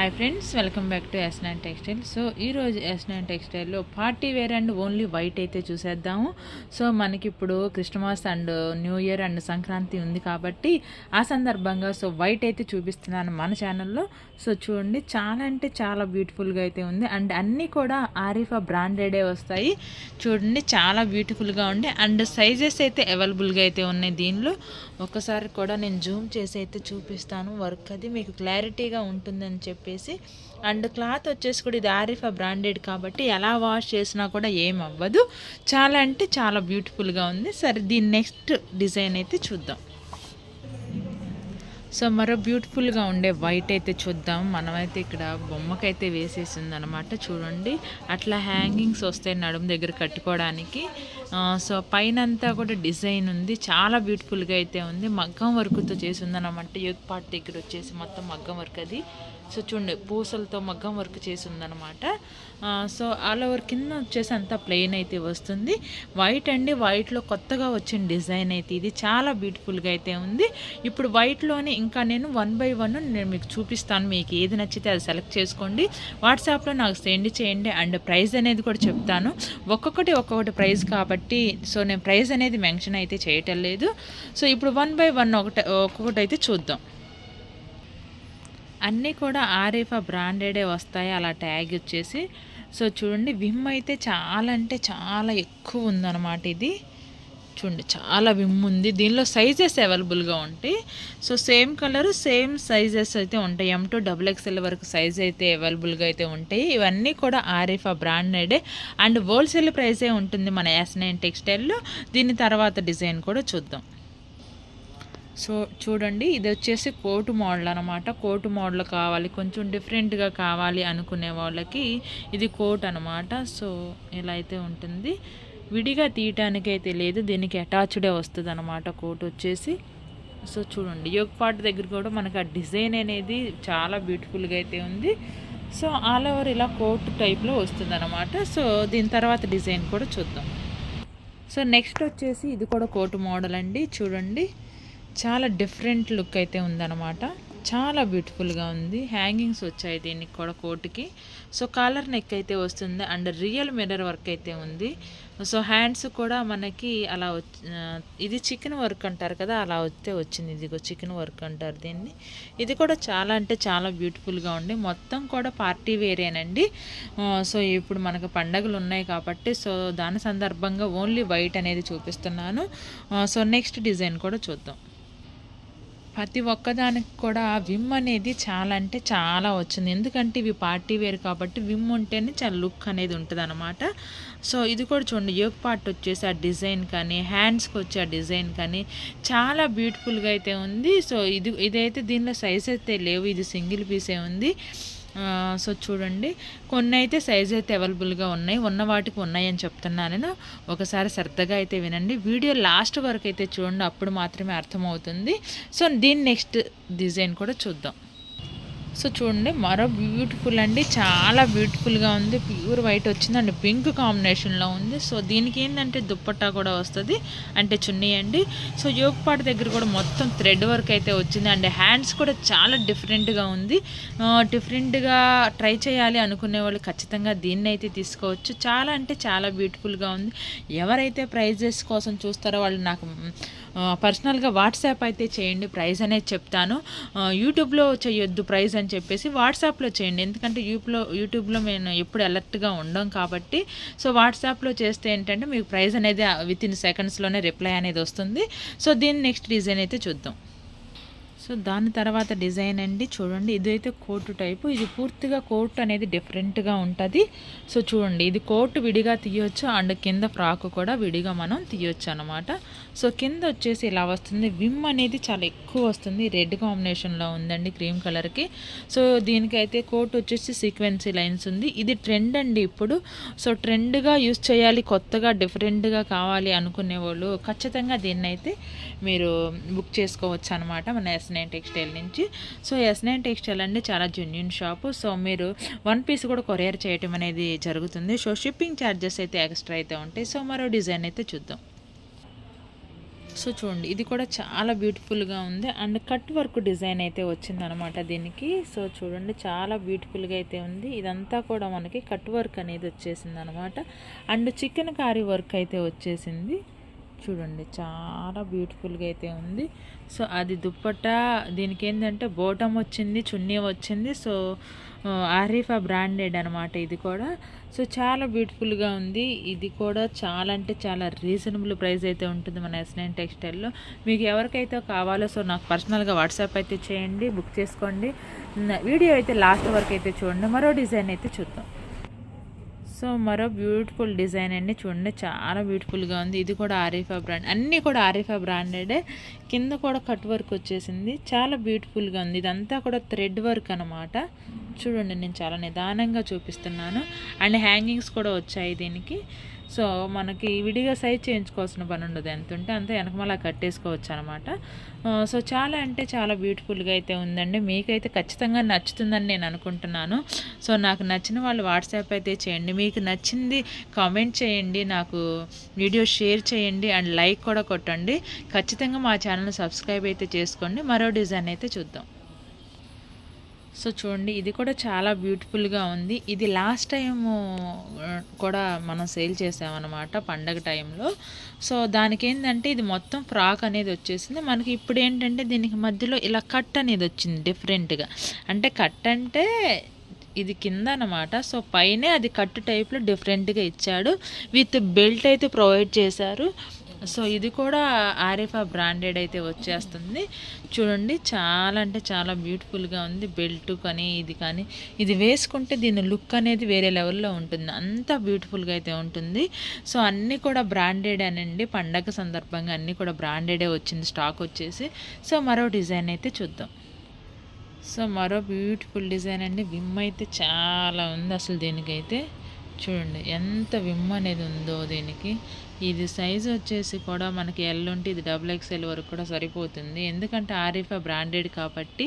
Hi friends welcome back to S nine textile so ఈరోజు S nine టెక్స్టైల్లో party wear and only white అయితే చూసేద్దాము. So మనకి ఇప్పుడు Christmas and new year and Sankranti ఉంది కాబట్టి ఆ సందర్భంగా సో వైట్ అయితే చూపిస్తున్నాను మన ఛానల్లో సో చూడండి చాలా అంటే చాలా బ్యూటిఫుల్గా అయితే ఉంది. అండ్ అన్నీ కూడా ఆరిఫా బ్రాండెడే వస్తాయి. చూడండి చాలా బ్యూటిఫుల్గా ఉండి అండ్ సైజెస్ అయితే అవైలబుల్గా అయితే ఉన్నాయి దీనిలో. ఒకసారి కూడా నేను జూమ్ చేసి అయితే చూపిస్తాను. వర్క్ అది మీకు క్లారిటీగా ఉంటుందని చెప్పి చెప్పేసి అండ్ క్లాత్ వచ్చేసి కూడా ఇది ఆరిఫా బ్రాండెడ్ కాబట్టి ఎలా వాష్ చేసినా కూడా ఏం అవ్వదు. చాలా అంటే చాలా బ్యూటిఫుల్గా ఉంది. సరే దీని నెక్స్ట్ డిజైన్ అయితే చూద్దాం. సో మరో బ్యూటిఫుల్గా ఉండే వైట్ అయితే చూద్దాం. మనమైతే ఇక్కడ బొమ్మకైతే వేసేసింది అనమాట చూడండి అట్లా హ్యాంగింగ్స్ వస్తాయి నడుము దగ్గర కట్టుకోవడానికి. సో పైన అంతా కూడా డిజైన్ ఉంది. చాలా బ్యూటిఫుల్గా అయితే ఉంది. మగ్గం వర్క్తో చేసి ఉందన్నమాట యోగ్ పార్ట్ దగ్గర వచ్చేసి మొత్తం మగ్గం వర్క్ అది. సో చూడండి పూసలతో మగ్గం వర్క్ చేసి ఉందన్నమాట సో ఆల్ ఓవర్ కింద వచ్చేసి అంతా ప్లెయిన్ అయితే వస్తుంది. వైట్ అండి వైట్లో కొత్తగా వచ్చిన డిజైన్ అయితే ఇది. చాలా బ్యూటిఫుల్గా అయితే ఉంది. ఇప్పుడు వైట్లోనే ఇంకా నేను వన్ బై వన్ నేను మీకు చూపిస్తాను. మీకు ఏది నచ్చితే అది సెలెక్ట్ చేసుకోండి. వాట్సాప్లో నాకు సెండ్ చేయండి. అండ్ ప్రైస్ అనేది కూడా చెప్తాను. ఒక్కొక్కటి ఒక్కొక్కటి ప్రైస్ కాబట్టి సో నేను ప్రైస్ అనేది మెన్షన్ అయితే చేయటం లేదు. సో ఇప్పుడు వన్ బై వన్ ఒకటి ఒక్కొక్కటి అయితే చూద్దాం. అన్నీ కూడా ఆరిఫా బ్రాండెడే వస్తాయి. అలా ట్యాగ్ వచ్చేసి సో చూడండి విమ్ అయితే చాలా అంటే చాలా ఎక్కువ ఉందన్నమాట ఇది. చూడండి చాలా విమ్ ఉంది. దీనిలో సైజెస్ అవైలబుల్గా ఉంటాయి. So same colour same sizes అయితే ఉంటాయి. ఎం టు డబుల్ ఎక్స్ఎల్ వరకు సైజ్ అయితే అవైలబుల్గా అయితే ఉంటాయి. ఇవన్నీ కూడా ఆరిఫా బ్రాండెడే. అండ్ హోల్సేల్ ప్రైజే ఉంటుంది మన ఎస్ నైన్ టెక్స్టైల్లో దీని తర్వాత డిజైన్ కూడా చూద్దాం. సో చూడండి ఇది వచ్చేసి కోటు మోడల్ అనమాట కోటు మోడల్ కావాలి కొంచెం డిఫరెంట్గా కావాలి అనుకునే వాళ్ళకి ఇది కోట్ అనమాట సో ఇలా అయితే ఉంటుంది. విడిగా తీయటానికైతే లేదు దీనికి అటాచ్డే వస్తుంది అనమాట కోట్ వచ్చేసి. సో చూడండి యోగ పార్ట్ దగ్గర కూడా మనకు ఆ డిజైన్ అనేది చాలా బ్యూటిఫుల్గా అయితే ఉంది. సో ఆల్ ఓవర్ ఇలా కోట్ టైప్లో వస్తుంది అనమాట సో దీని తర్వాత డిజైన్ కూడా చూద్దాం. సో నెక్స్ట్ వచ్చేసి ఇది కూడా కోటు మోడల్ అండి చూడండి. చాలా డిఫరెంట్ లుక్ అయితే ఉందన్నమాట. చాలా బ్యూటిఫుల్గా ఉంది. హ్యాంగింగ్స్ వచ్చాయి దీనికి కూడా కోటుకి. సో కాలర్ నెక్ అయితే వస్తుంది. అండ్ రియల్ మిర్రర్ వర్క్ అయితే ఉంది. సో హ్యాండ్స్ కూడా మనకి అలా ఇది చికెన్ వర్క్ అంటారు కదా అలా వస్తే వచ్చింది. ఇదిగో చికెన్ వర్క్ అంటారు దీన్ని. ఇది కూడా చాలా అంటే చాలా బ్యూటిఫుల్గా ఉంది. మొత్తం కూడా పార్టీ వేరేనండి. సో ఇప్పుడు మనకు పండగలు ఉన్నాయి కాబట్టి సో దాని సందర్భంగా ఓన్లీ వైట్ అనేది చూపిస్తున్నాను. సో నెక్స్ట్ డిజైన్ కూడా చూద్దాం. ప్రతి ఒక్కదానికి కూడా విమ్ అనేది చాలా అంటే చాలా వచ్చింది. ఎందుకంటే ఇవి పార్టీ వేర్ కాబట్టి విమ్ ఉంటేనే చాలా లుక్ అనేది ఉంటుంది అనమాట సో ఇది కూడా చూడండి యోగ్ పార్ట్ వచ్చేసి ఆ డిజైన్ కానీ హ్యాండ్స్కి వచ్చే ఆ డిజైన్ కానీ చాలా బ్యూటిఫుల్గా అయితే ఉంది. సో ఇది ఇదైతే దీనిలో సైజ్ అయితే లేవు ఇది సింగిల్ పీసే ఉంది. సో చూడండి. కొన్ని అయితే సైజ్ అయితే అవైలబుల్గా ఉన్నాయి. ఉన్న వాటికి ఉన్నాయని చెప్తున్నాను నేను. ఒకసారి శ్రద్ధగా అయితే వినండి. వీడియో లాస్ట్ వరకు అయితే చూడండి. అప్పుడు మాత్రమే అర్థమవుతుంది. సో దీని నెక్స్ట్ డిజైన్ కూడా చూద్దాం. సో చూడండి మరో బ్యూటిఫుల్ అండి. చాలా బ్యూటిఫుల్గా ఉంది. ప్యూర్ వైట్ వచ్చింది అండ్ పింక్ కాంబినేషన్లో ఉంది. సో దీనికి ఏంటంటే దుప్పట్టా కూడా వస్తుంది. అంటే చున్నీ అండి. సో యోగ్ దగ్గర కూడా మొత్తం థ్రెడ్ వర్క్ అయితే వచ్చింది అండ్ హ్యాండ్స్ కూడా చాలా డిఫరెంట్గా ఉంది. డిఫరెంట్గా ట్రై చేయాలి అనుకునే వాళ్ళు ఖచ్చితంగా దీన్ని అయితే తీసుకోవచ్చు. చాలా అంటే చాలా బ్యూటిఫుల్గా ఉంది. ఎవరైతే ప్రైజెస్ కోసం చూస్తారో వాళ్ళు నాకు పర్సనల్గా వాట్సాప్ అయితే చేయండి ప్రైస్ అనేది చెప్తాను. యూట్యూబ్లో చేయొద్దు ప్రైస్ అని చెప్పేసి వాట్సాప్లో చేయండి. ఎందుకంటే యూట్యూబ్లో యూట్యూబ్లో మేము ఎప్పుడు అలర్ట్గా ఉండం కాబట్టి సో వాట్సాప్లో చేస్తే ఏంటంటే మీకు ప్రైస్ అనేది విత్ ఇన్ సెకండ్స్లోనే రిప్లై అనేది వస్తుంది. సో దీని నెక్స్ట్ డిజైన్ అయితే చూద్దాం. సో దాని తర్వాత డిజైన్ అండి. చూడండి ఇదైతే కోటు టైపు. ఇది పూర్తిగా కోట్ అనేది డిఫరెంట్గా ఉంటుంది. సో చూడండి ఇది కోట్ విడిగా తీయొచ్చు. అండ్ కింద ఫ్రాక్ కూడా విడిగా మనం తీయొచ్చు అనమాట సో కింద వచ్చేసి ఇలా వస్తుంది. విమ్ అనేది చాలా ఎక్కువ వస్తుంది. రెడ్ కాంబినేషన్లో ఉందండి క్రీమ్ కలర్కి. సో దీనికైతే కోట్ వచ్చేసి సీక్వెన్సీ లైన్స్ ఉంది. ఇది ట్రెండ్ అండి ఇప్పుడు. సో ట్రెండ్గా యూస్ చేయాలి కొత్తగా డిఫరెంట్గా కావాలి అనుకునే వాళ్ళు ఖచ్చితంగా దీన్ని అయితే మీరు బుక్ చేసుకోవచ్చు అనమాట మన ఎస్ నైన్ టెక్స్టైల్ నుంచి. సో ఎస్ నైన్ టెక్స్టైల్ అండి చాలా జెన్యున్ షాపు సో మీరు వన్ పీస్ కూడా కొరియర్ చేయటం అనేది జరుగుతుంది. సో షిప్పింగ్ ఛార్జెస్ అయితే ఎక్స్ట్రా అయితే ఉంటాయి. సో మరో డిజైన్ అయితే చూద్దాం. సో చూడండి ఇది కూడా చాలా బ్యూటిఫుల్గా ఉంది. అండ్ కట్ వర్క్ డిజైన్ అయితే వచ్చింది అనమాట దీనికి. సో చూడండి చాలా బ్యూటిఫుల్గా అయితే ఉంది. ఇదంతా కూడా మనకి కట్ వర్క్ అనేది వచ్చేసింది అనమాట అండ్ చికెన్ కారీ వర్క్ అయితే వచ్చేసింది. చూడండి చాలా బ్యూటిఫుల్గా అయితే ఉంది. సో అది దుప్పటా దీనికి ఏంటంటే బోటం వచ్చింది చున్నీ వచ్చింది. సో ఆరీఫా బ్రాండెడ్ అనమాట ఇది కూడా. సో చాలా బ్యూటిఫుల్గా ఉంది. ఇది కూడా చాలా అంటే చాలా రీజనబుల్ ప్రైస్ అయితే ఉంటుంది మన ఎస్ నైన్ టెక్స్టైల్లో మీకు ఎవరికైతే కావాలో సో నాకు పర్సనల్గా వాట్సాప్ అయితే చేయండి బుక్ చేసుకోండి. వీడియో అయితే లాస్ట్ వరకు అయితే చూడండి. మరో డిజైన్ అయితే చూద్దాం. సో మరో బ్యూటిఫుల్ డిజైన్ అండి. చూడండి చాలా బ్యూటిఫుల్గా ఉంది. ఇది కూడా ఆరిఫా బ్రాండ్. అన్నీ కూడా ఆరిఫా బ్రాండెడే. కింద కూడా కట్ వర్క్ వచ్చేసింది. చాలా బ్యూటిఫుల్గా ఉంది. ఇదంతా కూడా థ్రెడ్ వర్క్ అనమాట చూడండి నేను చాలా నిదానంగా చూపిస్తున్నాను. అండ్ హ్యాంగింగ్స్ కూడా వచ్చాయి దీనికి. సో మనకి విడిగా సైజ్ చేయించుకోవాల్సిన పని ఉండదు. ఎంత ఉంటే అంత వెనకమలా కట్టేసుకోవచ్చు అనమాట సో చాలా అంటే చాలా బ్యూటిఫుల్గా అయితే ఉందండి. మీకైతే ఖచ్చితంగా నచ్చుతుందని నేను అనుకుంటున్నాను. సో నాకు నచ్చిన వాళ్ళు వాట్సాప్ అయితే చేయండి. మీకు నచ్చింది కామెంట్ చేయండి. నాకు వీడియో షేర్ చేయండి. అండ్ లైక్ కూడా కొట్టండి. ఖచ్చితంగా మా ఛానల్ సబ్స్క్రైబ్ అయితే చేసుకోండి. మరో డిజైన్ అయితే చూద్దాం. సో చూడండి ఇది కూడా చాలా బ్యూటిఫుల్గా ఉంది. ఇది లాస్ట్ టైం కూడా మనం సేల్ చేసామన్నమాట పండగ టైంలో. సో దానికి ఏంటంటే ఇది మొత్తం ఫ్రాక్ అనేది వచ్చేసింది. మనకి ఇప్పుడు ఏంటంటే దీనికి మధ్యలో ఇలా కట్ అనేది వచ్చింది డిఫరెంట్గా. అంటే కట్ అంటే ఇది కింద అనమాట సో పైనే అది కట్ టైప్లో డిఫరెంట్గా ఇచ్చాడు. విత్ బెల్ట్ అయితే ప్రొవైడ్ చేశారు. సో ఇది కూడా ఆరిఫా బ్రాండెడ్ అయితే వచ్చేస్తుంది. చూడండి చాలా అంటే చాలా బ్యూటిఫుల్గా ఉంది. బెల్ట్ కానీ ఇది కానీ. ఇది వేసుకుంటే దీని లుక్ అనేది వేరే లెవెల్లో ఉంటుంది. అంత బ్యూటిఫుల్గా అయితే ఉంటుంది. సో అన్నీ కూడా బ్రాండెడ్ అనండి. పండగ సందర్భంగా అన్నీ కూడా బ్రాండెడే వచ్చింది. స్టాక్ వచ్చేసి. సో మరో డిజైన్ అయితే చూద్దాం. సో మరో బ్యూటిఫుల్ డిజైన్ అండి. విమ్ అయితే చాలా ఉంది అసలు దీనికైతే. చూడండి ఎంత విమ్ అనేది ఉందో దీనికి. ఇది సైజ్ వచ్చేసి కూడా మనకి ఎల్ ఉంటే ఇది డబుల్ ఎక్స్ఎల్ వరకు కూడా సరిపోతుంది. ఎందుకంటే ఆరిఫా బ్రాండెడ్ కాబట్టి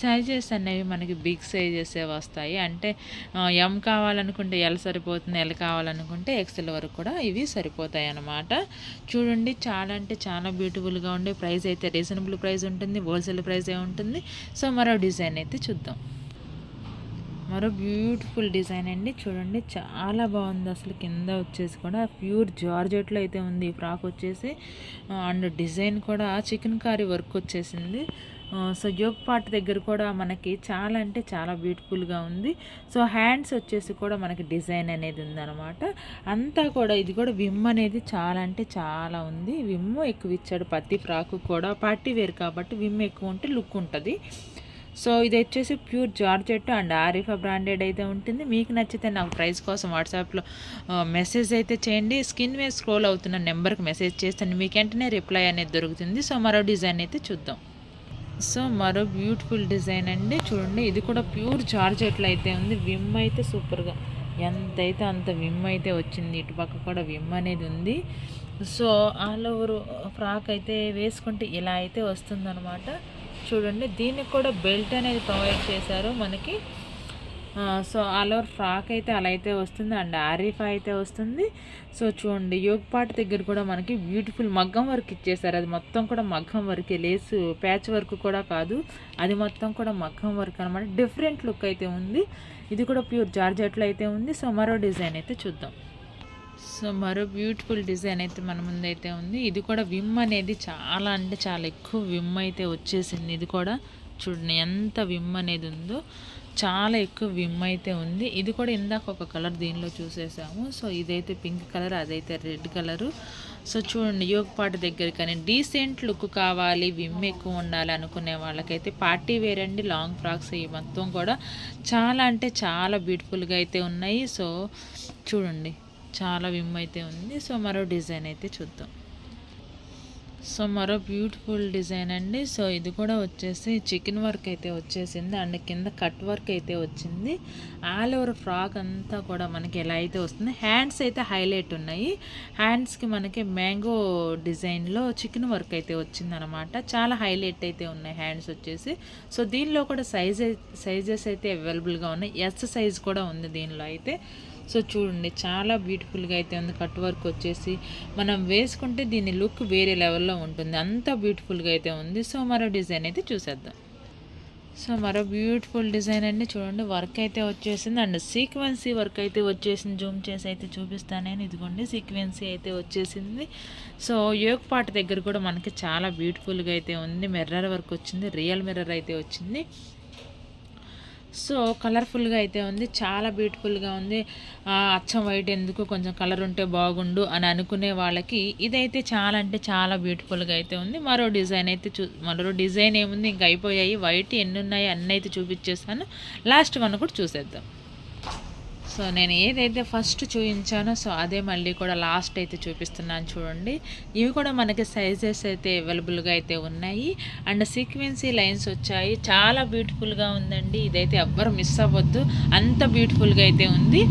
సైజెస్ అనేవి మనకి బిగ్ సైజెసే వస్తాయి. అంటే ఎం కావాలనుకుంటే ఎల్ సరిపోతుంది ఎల్ కావాలనుకుంటే ఎక్స్ఎల్ వరకు కూడా ఇవి సరిపోతాయి అన్నమాట. చూడండి చాలా అంటే చాలా బ్యూటిఫుల్గా ఉండే ప్రైస్ అయితే రీజనబుల్ ప్రైస్ ఉంటుంది హోల్సేల్ ప్రైస్ ఉంటుంది. సో మరో డిజైన్ అయితే చూద్దాం. మరో బ్యూటిఫుల్ డిజైన్ అండి. చూడండి చాలా బాగుంది. అసలు కింద వచ్చేసి కూడా ప్యూర్ జార్జెట్లో అయితే ఉంది ఈ ఫ్రాక్ వచ్చేసి. అండ్ డిజైన్ కూడా చికెన్ కారీ వర్క్ వచ్చేసింది. సో యోగ్ పార్ట్ దగ్గర కూడా మనకి చాలా అంటే చాలా బ్యూటిఫుల్గా ఉంది. సో హ్యాండ్స్ వచ్చేసి కూడా మనకి డిజైన్ అనేది ఉందన్నమాట. అంతా కూడా ఇది కూడా విమ్ అనేది చాలా అంటే చాలా ఉంది. విమ్ ఎక్కువ ఇచ్చాడు ప్రతి ఫ్రాక్ కూడా. పార్టీ వేర్ కాబట్టి విమ్ ఎక్కువ ఉంటే లుక్ ఉంటుంది. సో ఇది వచ్చేసి pure georgette and Arifa branded అయితే ఉంటుంది. మీకు నచ్చితే నాకు ప్రైస్ కోసం వాట్సాప్లో మెసేజ్ అయితే చేయండి. స్కిన్ మీద స్క్రోల్ అవుతున్న నెంబర్కి మెసేజ్ చేస్తాను మీకు వెంటనే రిప్లై అనేది దొరుకుతుంది. సో మరో డిజైన్ అయితే చూద్దాం. సో మరో బ్యూటిఫుల్ డిజైన్ అండి. చూడండి ఇది కూడా ప్యూర్ జార్జెట్లో అయితే ఉంది. విమ్ అయితే సూపర్గా. ఎంతైతే అంత విమ్ అయితే వచ్చింది ఇటు పక్క కూడా విమ్ అనేది ఉంది. సో ఆల్ ఓవర్ ఫ్రాక్ అయితే వేసుకుంటే ఇలా అయితే వస్తుందన్నమాట. చూడండి. దీనికి కూడా బెల్ట్ అనేది ప్రొవైడ్ చేశారు మనకి. సో ఆల్ ఓవర్ ఫ్రాక్ అయితే అలా అయితే వస్తుంది అండ్ ఆరిఫా అయితే వస్తుంది. సో చూడండి యోగ్ దగ్గర కూడా మనకి బ్యూటిఫుల్ మగ్గం వర్క్ ఇచ్చేసారు అది మొత్తం కూడా మగ్గం వర్కే లేసు ప్యాచ్ వర్క్ కూడా కాదు. అది మొత్తం కూడా మగ్గం వర్క్ అనమాట డిఫరెంట్ లుక్ అయితే ఉంది. ఇది కూడా ప్యూర్ జార్జెట్లో అయితే ఉంది. సో మరో డిజైన్ అయితే చూద్దాం. సో మరో బ్యూటిఫుల్ డిజైన్ అయితే మన ముందైతే ఉంది. ఇది కూడా విమ్ అనేది చాలా అంటే చాలా ఎక్కువ విమ్ అయితే వచ్చేసింది. ఇది కూడా చూడండి ఎంత విమ్ అనేది ఉందో చాలా ఎక్కువ విమ్ అయితే ఉంది. ఇది కూడా ఇందాక ఒక కలర్ దీనిలో చూసేసాము. సో ఇదైతే పింక్ కలర్ అదైతే రెడ్ కలరు. సో చూడండి యోగ పాట దగ్గర కానీ డీసెంట్ లుక్ కావాలి విమ్ ఎక్కువ ఉండాలి అనుకునే వాళ్ళకైతే పార్టీ వేర్ అండి లాంగ్ ఫ్రాక్స్ ఈ మొత్తం కూడా. చాలా అంటే చాలా బ్యూటిఫుల్గా అయితే ఉన్నాయి. సో చూడండి చాలా విమ్ అయితే ఉంది. సో మరో డిజైన్ అయితే చూద్దాం. సో మరో బ్యూటిఫుల్ డిజైన్ అండి. సో ఇది కూడా వచ్చేసి చికెన్ వర్క్ అయితే వచ్చేసింది. అండ్ కింద కట్ వర్క్ అయితే వచ్చింది. ఆల్ ఓవర్ ఫ్రాక్ అంతా కూడా మనకి ఎలా అయితే వస్తుంది. హ్యాండ్స్ అయితే హైలైట్ ఉన్నాయి. హ్యాండ్స్కి మనకి మ్యాంగో డిజైన్లో చికెన్ వర్క్ అయితే వచ్చింది అనమాట చాలా హైలైట్ అయితే ఉన్నాయి హ్యాండ్స్ వచ్చేసి. సో దీనిలో కూడా సైజ్ సైజెస్ అయితే అవైలబుల్గా ఉన్నాయి. ఎస్ సైజ్ కూడా ఉంది దీనిలో అయితే. సో చూడండి చాలా బ్యూటిఫుల్గా అయితే ఉంది కట్ వర్క్ వచ్చేసి. మనం వేసుకుంటే దీని లుక్ వేరే లెవెల్లో ఉంటుంది. అంత బ్యూటిఫుల్గా అయితే ఉంది. సో మరో డిజైన్ అయితే చూసేద్దాం. సో మరో బ్యూటిఫుల్ డిజైన్ అండి. చూడండి వర్క్ అయితే వచ్చేసింది. అండ్ సీక్వెన్సీ వర్క్ అయితే వచ్చేసింది. జూమ్ చేసి అయితే చూపిస్తానని ఇదిగోండి సీక్వెన్సీ అయితే వచ్చేసింది. సో యోగ పాట దగ్గర కూడా మనకి చాలా బ్యూటిఫుల్గా అయితే ఉంది. మిర్రర్ వర్క్ వచ్చింది. రియల్ మిర్రర్ అయితే వచ్చింది. సో కలర్ఫుల్గా అయితే ఉంది. చాలా బ్యూటిఫుల్గా ఉంది. అచ్చం వైట్ ఎందుకు? కొంచెం కలర్ ఉంటే బాగుండు అని అనుకునే వాళ్ళకి ఇదైతే చాలా అంటే చాలా బ్యూటిఫుల్గా అయితే ఉంది. మరో డిజైన్ అయితే చూ మరో డిజైన్ ఏముంది? ఇంక అయిపోయాయి. వైట్ ఎన్ని ఉన్నాయి? అన్నీ అయితే చూపించేస్తాను. లాస్ట్ వన్ కూడా చూసేద్దాం. సో నేను ఏదైతే ఫస్ట్ చూపించానో సో అదే మళ్ళీ కూడా లాస్ట్ అయితే చూపిస్తున్నాను చూడండి. ఇవి కూడా మనకి సైజెస్ అయితే అవైలబుల్గా అయితే ఉన్నాయి. అండ్ సీక్వెన్సీ లైన్స్ వచ్చాయి. చాలా బ్యూటిఫుల్గా ఉందండి. ఇదైతే ఎవ్వరు మిస్ అవ్వద్దు. అంత బ్యూటిఫుల్గా అయితే ఉంది.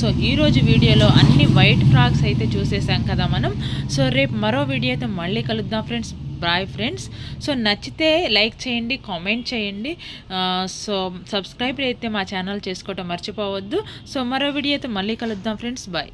సో ఈరోజు వీడియోలో అన్ని వైట్ ఫ్రాక్స్ అయితే చూసేసాం కదా మనం. సో రేపు మరో వీడియో అయితే మళ్ళీ కలుద్దాం ఫ్రెండ్స్ బాయ్ ఫ్రెండ్స్. సో నచ్చితే లైక్ చేయండి కామెంట్ చేయండి. సో సబ్స్క్రైబ్ అయితే మా ఛానల్ చేసుకోవటం మర్చిపోవద్దు. సో మరో వీడియో అయితే మళ్ళీ కలుద్దాం ఫ్రెండ్స్. బాయ్.